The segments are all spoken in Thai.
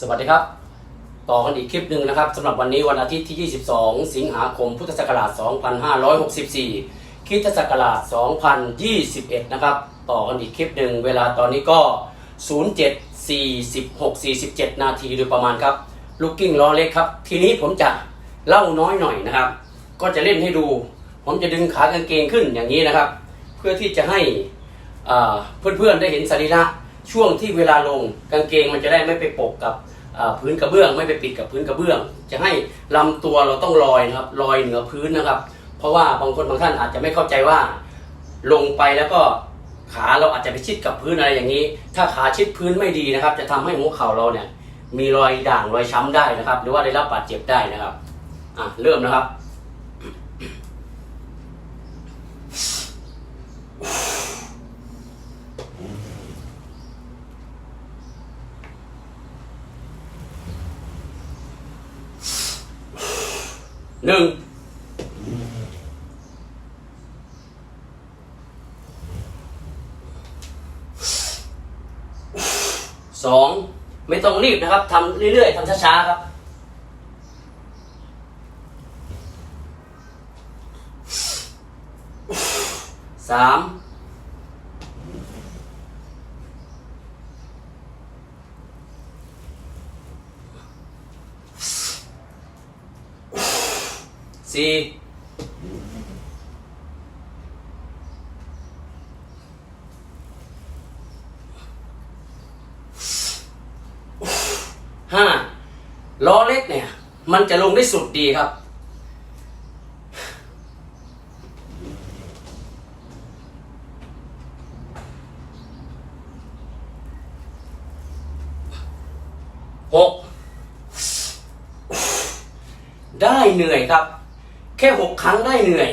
สวัสดีครับ ต่อกันอีกคลิปหนึ่งนะครับสำหรับวันนี้วันอาทิตย์ที่ 22 สิงหาคม พุทธศักราช 2564คริสตศักราช 2021 นะครับ ต่อกันอีกคลิปหนึ่งเวลาตอนนี้ก็ 07 46 47 นาทีโดยประมาณครับ ลูกกิ้งล้อเล็กครับ ทีนี้ผมจะเล่าน้อยหน่อยนะครับ ก็จะเล่นให้ดู ผมจะดึงขากางเกงขึ้นอย่างนี้นะครับ เพื่อที่จะให้อ่าเพื่อนๆได้เห็นสรีระ ช่วงที่เวลาลงกางเกงมันจะได้ไม่ไปปกกับพื้นกระเบื้อง ไม่ไปปิดกับพื้นกระเบื้อง จะให้ลำตัวเราต้องลอยนะครับลอยเหนือพื้นนะครับ เพราะว่าบางคนบางท่านอาจจะไม่เข้าใจว่า ลงไปแล้วก็ขาเราอาจจะไปชิดกับพื้นอะไรอย่างนี้ ถ้าขาชิดพื้นไม่ดีนะครับ จะทำให้หัวเข่าเราเนี่ย มีรอยด่างรอยช้ำได้นะครับ หรือว่าได้รับบาดเจ็บได้นะครับอะเริ่มนะครับ หนึ่งสองไม่ต้องรีบนะครับทำเรื่อยๆทำช้าๆครับสาม สี่ห้าล้อเล็กเนี่ย มันจะลงได้สุดดีครับ หก ได้เหนื่อยครับ แค่หกครั้งได้เหนื่อย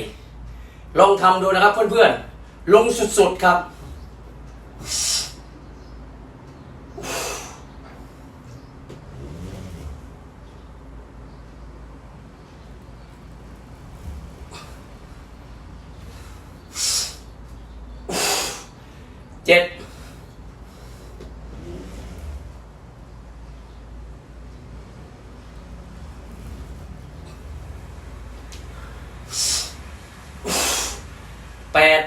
ลองทำดูนะครับเพื่อนๆ ลงสุดๆครับ เจ็ด แปด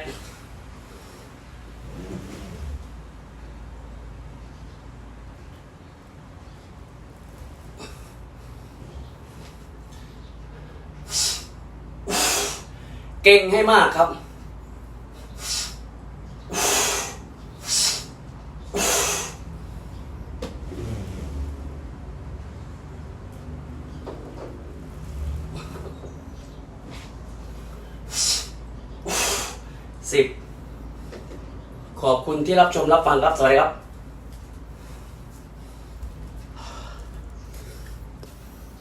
เก่งให้มากครับ สิบ ขอบคุณที่รับชมรับฟังครับ สวัสดีครับ